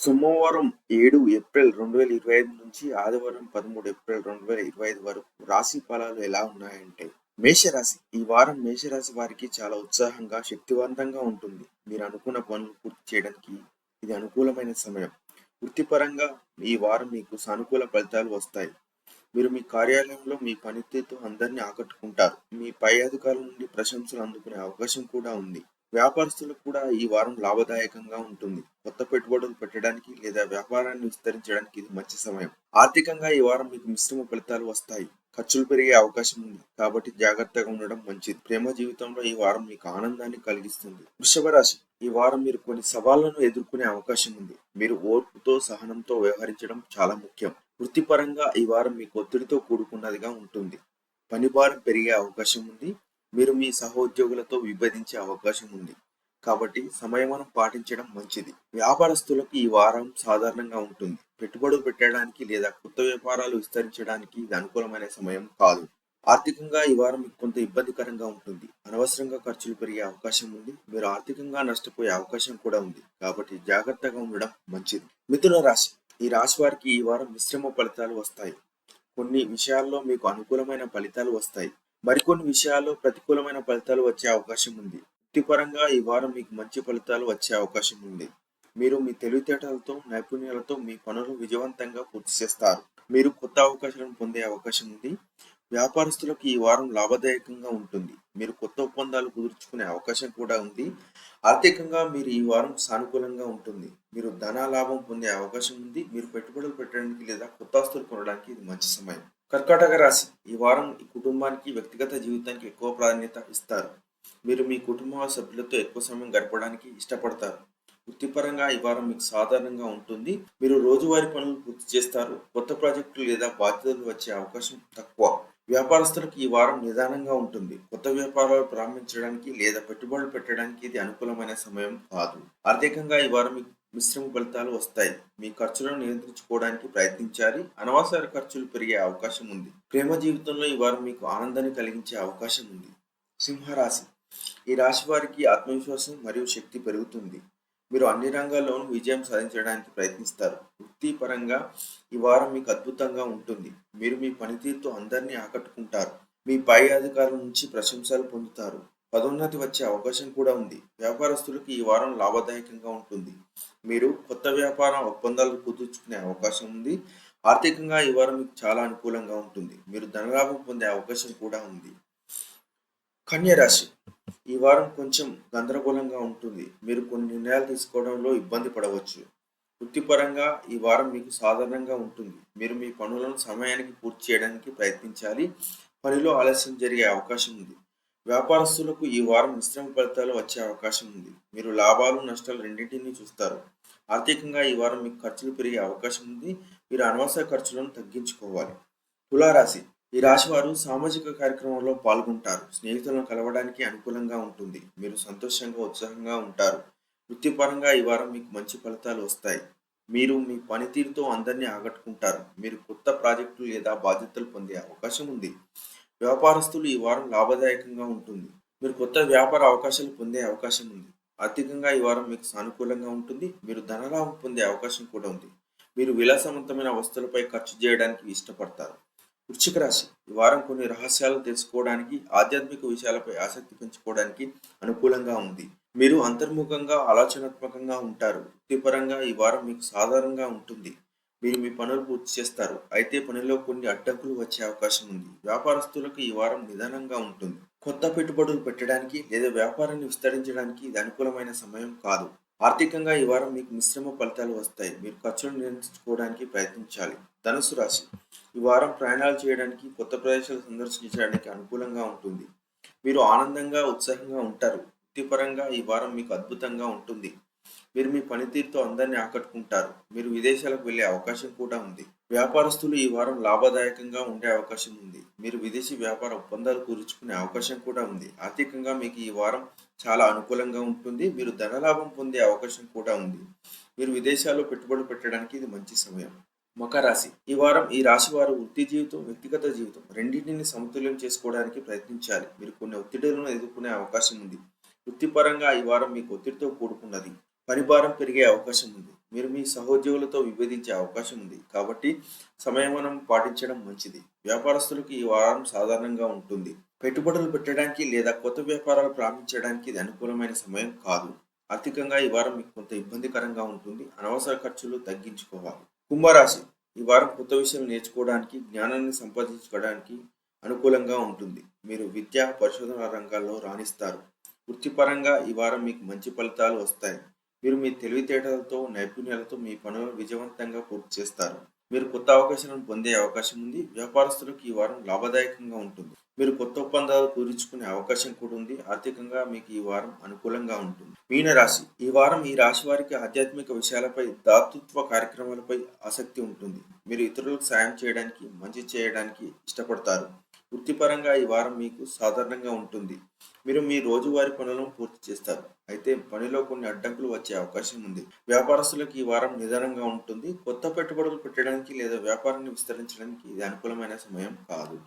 సోమవారం ఏడు ఏప్రిల్ రెండు వేల ఇరవై ఐదు నుంచి ఆదివారం పదమూడు ఏప్రిల్ రెండు వేల ఇరవై ఐదు వరకు రాశి ఫలాలు ఎలా ఉన్నాయంటే మేషరాశి. ఈ వారం మేషరాశి వారికి చాలా ఉత్సాహంగా శక్తివంతంగా ఉంటుంది. మీరు అనుకున్న పనులు పూర్తి చేయడానికి ఇది అనుకూలమైన సమయం. వృత్తిపరంగా ఈ వారం మీకు సానుకూల ఫలితాలు వస్తాయి. మీరు మీ కార్యాలయంలో మీ పనితీరుతో అందరినీ ఆకట్టుకుంటారు. మీ పై అధికారుల నుండి ప్రశంసలు అందుకునే అవకాశం కూడా ఉంది. వ్యాపారస్తులకు కూడా ఈ వారం లాభదాయకంగా ఉంటుంది. కొత్త పెట్టుబడులు పెట్టడానికి లేదా వ్యాపారాన్ని విస్తరించడానికి ఇది మంచి సమయం. ఆర్థికంగా ఈ వారం మీకు మిశ్రమ ఫలితాలు వస్తాయి. ఖర్చులు పెరిగే అవకాశం ఉంది. కాబట్టి జాగ్రత్తగా ఉండడం మంచిది. ప్రేమ జీవితంలో ఈ వారం మీకు ఆనందాన్ని కలిగిస్తుంది. వృషభ రాశి. ఈ వారం మీరు కొన్ని సవాళ్ళను ఎదుర్కొనే అవకాశం ఉంది. మీరు ఓర్పుతో సహనంతో వ్యవహరించడం చాలా ముఖ్యం. వృత్తిపరంగా ఈ వారం మీకు ఒత్తిడితో కూడుకున్నదిగా ఉంటుంది. పని భారం పెరిగే అవకాశం ఉంది. మీరు మీ సహోద్యోగులతో విభజించే అవకాశం ఉంది. కాబట్టి సంయమనం పాటించడం మంచిది. వ్యాపారస్తులకు ఈ వారం సాధారణంగా ఉంటుంది. పెట్టుబడులు పెట్టడానికి లేదా కొత్త వ్యాపారాలు విస్తరించడానికి ఇది అనుకూలమైన సమయం కాదు. ఆర్థికంగా ఈ వారం కొంత ఇబ్బందికరంగా ఉంటుంది. అనవసరంగా ఖర్చులు పెరిగే అవకాశం ఉంది. మీరు ఆర్థికంగా నష్టపోయే అవకాశం కూడా ఉంది. కాబట్టి జాగ్రత్తగా ఉండడం మంచిది. మిథున రాశి. ఈ రాశి వారికి ఈ వారం మిశ్రమ ఫలితాలు వస్తాయి. కొన్ని విషయాల్లో మీకు అనుకూలమైన ఫలితాలు వస్తాయి. మరికొన్ని విషయాల్లో ప్రతికూలమైన ఫలితాలు వచ్చే అవకాశం ఉంది. వృత్తిపరంగా ఈ వారం మీకు మంచి ఫలితాలు వచ్చే అవకాశం ఉంది. మీరు మీ తెలివితేటలతో నైపుణ్యాలతో మీ పనులు విజయవంతంగా పూర్తి చేస్తారు. మీరు కొత్త అవకాశాలను పొందే అవకాశం ఉంది. వ్యాపారస్తులకు ఈ వారం లాభదాయకంగా ఉంటుంది. మీరు కొత్త ఒప్పందాలు కుదుర్చుకునే అవకాశం కూడా ఉంది. ఆర్థికంగా మీరు ఈ వారం సానుకూలంగా ఉంటుంది. మీరు ధన లాభం పొందే అవకాశం ఉంది. మీరు పెట్టుబడులు పెట్టడానికి లేదా కొత్త ఆస్తులు కొనడానికి ఇది మంచి సమయం. కర్కాటక రాశి ఈ వారం ఈ కుటుంబానికి వ్యక్తిగత జీవితానికి ఎక్కువ ప్రాధాన్యత ఇస్తారు. మీరు మీ కుటుంబ సభ్యులతో ఎక్కువ సమయం గడపడానికి ఇష్టపడతారు. వృత్తిపరంగా ఈ వారం మీకు సాధారణంగా ఉంటుంది. మీరు రోజువారీ పనులు పూర్తి చేస్తారు. కొత్త ప్రాజెక్టులు లేదా బాధ్యతలు వచ్చే అవకాశం తక్కువ. వ్యాపారస్తులకు ఈ వారం నిదానంగా ఉంటుంది. కొత్త వ్యాపారాలు ప్రారంభించడానికి లేదా పెట్టుబడులు పెట్టడానికి ఇది అనుకూలమైన సమయం కాదు. ఆర్థికంగా ఈ వారం మీకు మిశ్రమ ఫలితాలు వస్తాయి. మీ ఖర్చులను నియంత్రించుకోవడానికి ప్రయత్నించాలి. అనవసర ఖర్చులు పెరిగే అవకాశం ఉంది. ప్రేమ జీవితంలో ఈ వారం మీకు ఆనందాన్ని కలిగించే అవకాశం ఉంది. సింహరాశి. ఈ రాశి వారికి ఆత్మవిశ్వాసం మరియు శక్తి పెరుగుతుంది. మీరు అన్ని రంగాల్లోనూ విజయం సాధించడానికి ప్రయత్నిస్తారు. వృత్తిపరంగా ఈ వారం మీకు అద్భుతంగా ఉంటుంది. మీరు మీ పనితీరుతో అందరినీ ఆకట్టుకుంటారు. మీ పై అధికారుల నుంచి ప్రశంసలు పొందుతారు. పదోన్నతి వచ్చే అవకాశం కూడా ఉంది. వ్యాపారస్తులకు ఈ వారం లాభదాయకంగా ఉంటుంది. మీరు కొత్త వ్యాపార ఒప్పందాలు కుదుర్చుకునే అవకాశం ఉంది. ఆర్థికంగా ఈ వారం మీకు చాలా అనుకూలంగా ఉంటుంది. మీరు ధనలాభం పొందే అవకాశం కూడా ఉంది. కన్యరాశి ఈ వారం కొంచెం గందరగోళంగా ఉంటుంది. మీరు కొన్ని నిర్ణయాలు తీసుకోవడంలో ఇబ్బంది పడవచ్చు. వృత్తిపరంగా ఈ వారం మీకు సాధారణంగా ఉంటుంది. మీరు మీ పనులను సమయానికి పూర్తి చేయడానికి ప్రయత్నించాలి. పనిలో ఆలస్యం జరిగే అవకాశం ఉంది. వ్యాపారస్తులకు ఈ వారం మిశ్రమ ఫలితాలు వచ్చే అవకాశం ఉంది. మీరు లాభాలు నష్టాలు రెండింటినీ చూస్తారు. ఆర్థికంగా ఈ వారం మీకు ఖర్చులు పెరిగే అవకాశం ఉంది. మీరు అనవసర ఖర్చులను తగ్గించుకోవాలి. తులారాశి. ఈ రాశి వారు సామాజిక కార్యక్రమంలో పాల్గొంటారు. స్నేహితులను కలవడానికి అనుకూలంగా ఉంటుంది. మీరు సంతోషంగా ఉత్సాహంగా ఉంటారు. వృత్తిపరంగా ఈ వారం మీకు మంచి ఫలితాలు వస్తాయి. మీరు మీ పనితీరుతో అందరినీ ఆకట్టుకుంటారు. మీరు కొత్త ప్రాజెక్టులు లేదా బాధ్యతలు పొందే అవకాశం ఉంది. వ్యాపారస్తులు ఈ వారం లాభదాయకంగా ఉంటుంది. మీరు కొత్త వ్యాపార అవకాశాలు పొందే అవకాశం ఉంది. ఆర్థికంగా ఈ వారం మీకు సానుకూలంగా ఉంటుంది. మీరు ధనలాభం పొందే అవకాశం కూడా ఉంది. మీరు విలాసవంతమైన వస్తువులపై ఖర్చు చేయడానికి ఇష్టపడతారు. వృశ్చిక రాశి ఈ వారం కొన్ని రహస్యాలు తెలుసుకోవడానికి ఆధ్యాత్మిక విషయాలపై ఆసక్తి పెంచుకోవడానికి అనుకూలంగా ఉంది. మీరు అంతర్ముఖంగా ఆలోచనాత్మకంగా ఉంటారు. వృత్తిపరంగా ఈ వారం మీకు సాధారణంగా ఉంటుంది. మీరు మీ పనులు పూర్తి చేస్తారు. అయితే పనిలో కొన్ని అడ్డంకులు వచ్చే అవకాశం ఉంది. వ్యాపారస్తులకు ఈ వారం నిదానంగా ఉంటుంది. కొత్త పెట్టుబడులు పెట్టడానికి లేదా వ్యాపారాన్ని విస్తరించడానికి ఇది అనుకూలమైన సమయం కాదు. ఆర్థికంగా ఈ వారం మీకు మిశ్రమ ఫలితాలు వస్తాయి. మీరు ఖర్చులను నియంత్రించుకోవడానికి ప్రయత్నించాలి. ధనుసు రాశి. ఈ వారం ప్రయాణాలు చేయడానికి కొత్త ప్రదేశాలు సందర్శించడానికి అనుకూలంగా ఉంటుంది. మీరు ఆనందంగా ఉత్సాహంగా ఉంటారు. వృత్తిపరంగా ఈ వారం మీకు అద్భుతంగా ఉంటుంది. మీరు మీ పనితీరుతో అందరినీ ఆకట్టుకుంటారు. మీరు విదేశాలకు వెళ్ళే అవకాశం కూడా ఉంది. వ్యాపారస్తులు ఈ వారం లాభదాయకంగా ఉండే అవకాశం ఉంది. మీరు విదేశీ వ్యాపార ఒప్పందాలు కుదుర్చుకునే అవకాశం కూడా ఉంది. ఆర్థికంగా మీకు ఈ వారం చాలా అనుకూలంగా ఉంటుంది. మీరు ధనలాభం పొందే అవకాశం కూడా ఉంది. మీరు విదేశాల్లో పెట్టుబడి పెట్టడానికి ఇది మంచి సమయం. మకర రాశి. ఈ వారం ఈ రాశి వారు వృత్తి జీవితం వ్యక్తిగత జీవితం రెండింటిని సమతుల్యం చేసుకోవడానికి ప్రయత్నించాలి. మీరు కొన్ని ఒత్తిడులను ఎదుర్కొనే అవకాశం ఉంది. వృత్తిపరంగా ఈ వారం మీకు ఒత్తిడితో కూడుకున్నది. పనిభారం పెరిగే అవకాశం ఉంది. మీరు మీ సహోద్యోగులతో విభేదించే అవకాశం ఉంది. కాబట్టి సంయమనం పాటించడం మంచిది. వ్యాపారస్తులకు ఈ వారం సాధారణంగా ఉంటుంది. పెట్టుబడులు పెట్టడానికి లేదా కొత్త వ్యాపారాలు ప్రారంభించడానికి ఇది అనుకూలమైన సమయం కాదు. ఆర్థికంగా ఈ వారం మీకు కొంత ఇబ్బందికరంగా ఉంటుంది. అనవసర ఖర్చులు తగ్గించుకోవాలి. కుంభరాశి. ఈ వారం కొత్త విషయం నేర్చుకోవడానికి జ్ఞానాన్ని సంపాదించుకోవడానికి అనుకూలంగా ఉంటుంది. మీరు విద్యా పరిశోధన రంగాల్లో రాణిస్తారు. వృత్తిపరంగా ఈ వారం మీకు మంచి ఫలితాలు వస్తాయి. మీరు మీ తెలివితేటలతో నైపుణ్యాలతో మీ పనులను విజయవంతంగా పూర్తి చేస్తారు. మీరు కొత్త అవకాశాలను పొందే అవకాశం ఉంది. వ్యాపారస్తులకు ఈ వారం లాభదాయకంగా ఉంటుంది. మీరు కొత్త ఒప్పందాలు కుదుర్చుకునే అవకాశం కూడా ఉంది. ఆర్థికంగా మీకు ఈ వారం అనుకూలంగా ఉంటుంది. మీన రాశి. ఈ వారం ఈ రాశి వారికి ఆధ్యాత్మిక విషయాలపై దాతృత్వ కార్యక్రమాలపై ఆసక్తి ఉంటుంది. మీరు ఇతరులకు సాయం చేయడానికి మంచి చేయడానికి ఇష్టపడతారు. వృత్తిపరంగా ఈ వారం మీకు సాధారణంగా ఉంటుంది. మీరు మీ రోజువారీ పనులను పూర్తి చేస్తారు. అయితే పనిలో కొన్ని అడ్డంకులు వచ్చే అవకాశం ఉంది. వ్యాపారస్తులకు ఈ వారం నిదానంగా ఉంటుంది. కొత్త పెట్టుబడులు పెట్టడానికి లేదా వ్యాపారాన్ని విస్తరించడానికి ఇది అనుకూలమైన సమయం కాదు.